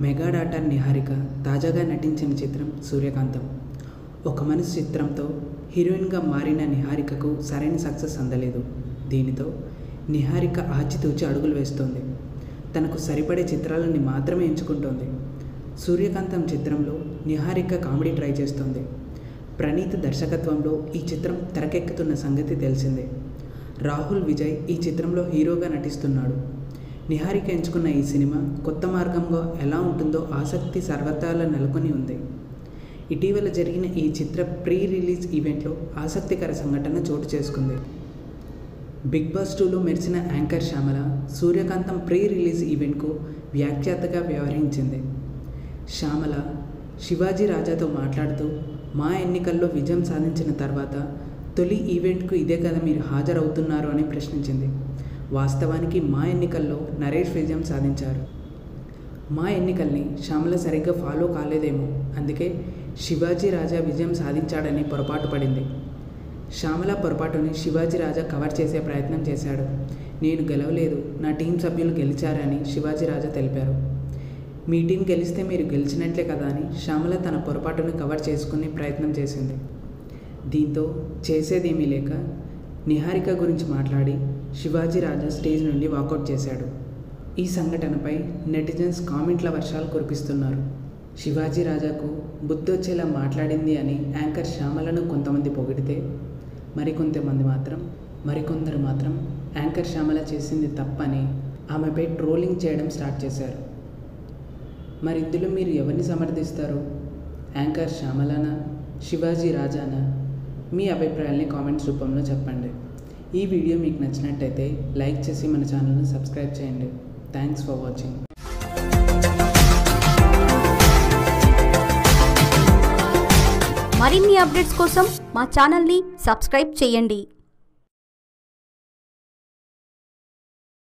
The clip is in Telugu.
మెగా డాటర్ నిహారిక తాజాగా నటించిన చిత్రం సూర్యకాంతం. ఒక మనసు చిత్రంతో హీరోయిన్గా మారిన నిహారికకు సరైన సక్సెస్ అందలేదు. దీనితో నిహారిక ఆచితూచి అడుగులు వేస్తోంది. తనకు సరిపడే చిత్రాలని మాత్రమే ఎంచుకుంటోంది. సూర్యకాంతం చిత్రంలో నిహారిక కామెడీ ట్రై చేస్తోంది. ప్రణీత్ దర్శకత్వంలో ఈ చిత్రం తెరకెక్కుతున్న సంగతి తెలిసిందే. రాహుల్ విజయ్ ఈ చిత్రంలో హీరోగా నటిస్తున్నాడు. నిహారిక ఎంచుకున్న ఈ సినిమా కొత్త మార్గంగా ఎలా ఉంటుందో ఆసక్తి సర్వతాల నెలకొని ఉంది. ఇటీవల జరిగిన ఈ చిత్ర ప్రీ రిలీజ్ ఈవెంట్లో ఆసక్తికర సంఘటన చోటు చేసుకుంది. బిగ్ బాస్ టూలో మెరిసిన anchor Shyamala Suryakantham pre release ఈవెంట్కు వ్యాఖ్యాతగా వ్యవహరించింది. శ్యామల శివాజీ రాజాతో మాట్లాడుతూ మా ఎన్నికల్లో విజయం సాధించిన తర్వాత తొలి ఈవెంట్కు ఇదే కదా మీరు హాజరవుతున్నారు అని ప్రశ్నించింది. వాస్తవానికి మా ఎన్నికల్లో నరేష్ విజయం సాధించారు. మా ఎన్నికల్ని శ్యామల సరిగ్గా ఫాలో కాలేదేమో. అందుకే శివాజీ రాజా విజయం సాధించాడని పొరపాటు పడింది. శ్యామల పొరపాటుని శివాజీ రాజా కవర్ చేసే ప్రయత్నం చేశాడు. నేను గెలవలేదు. నా టీం సభ్యులు గెలిచారని శివాజీ రాజా తెలిపారు. మీ టీం గెలిస్తే మీరు గెలిచినట్లే కదా అని శ్యామల తన పొరపాటును కవర్ చేసుకునే ప్రయత్నం చేసింది. దీంతో చేసేదేమీ లేక నిహారిక గురించి మాట్లాడి శివాజీ రాజా స్టేజ్ నుండి వాకౌట్ చేశాడు. ఈ సంఘటనపై నెటిజన్స్ కామెంట్ల వర్షాలు కురిపిస్తున్నారు. శివాజీ రాజాకు బుద్ధొచ్చేలా మాట్లాడింది అని యాంకర్ శ్యామలను కొంతమంది పొగిడితే మరికొంతమంది మాత్రం మరికొందరు మాత్రం యాంకర్ శ్యామల చేసింది తప్పని ఆమెపై ట్రోలింగ్ చేయడం స్టార్ట్ చేశారు. మరి ఇందులో మీరు ఎవరిని సమర్థిస్తారు? యాంకర్ శ్యామలనా? శివాజీ రాజానా? మీ అభిప్రాయాల్ని కామెంట్స్ రూపంలో చెప్పండి. ఈ వీడియో మీకు నచ్చినట్టయితే లైక్ చేసి మన ఛానల్ని సబ్స్క్రైబ్ చేయండి. థ్యాంక్స్ ఫర్ వాచింగ్ మరిన్ని అప్డేట్స్ కోసం మా ఛానల్ని సబ్స్క్రైబ్ చేయండి.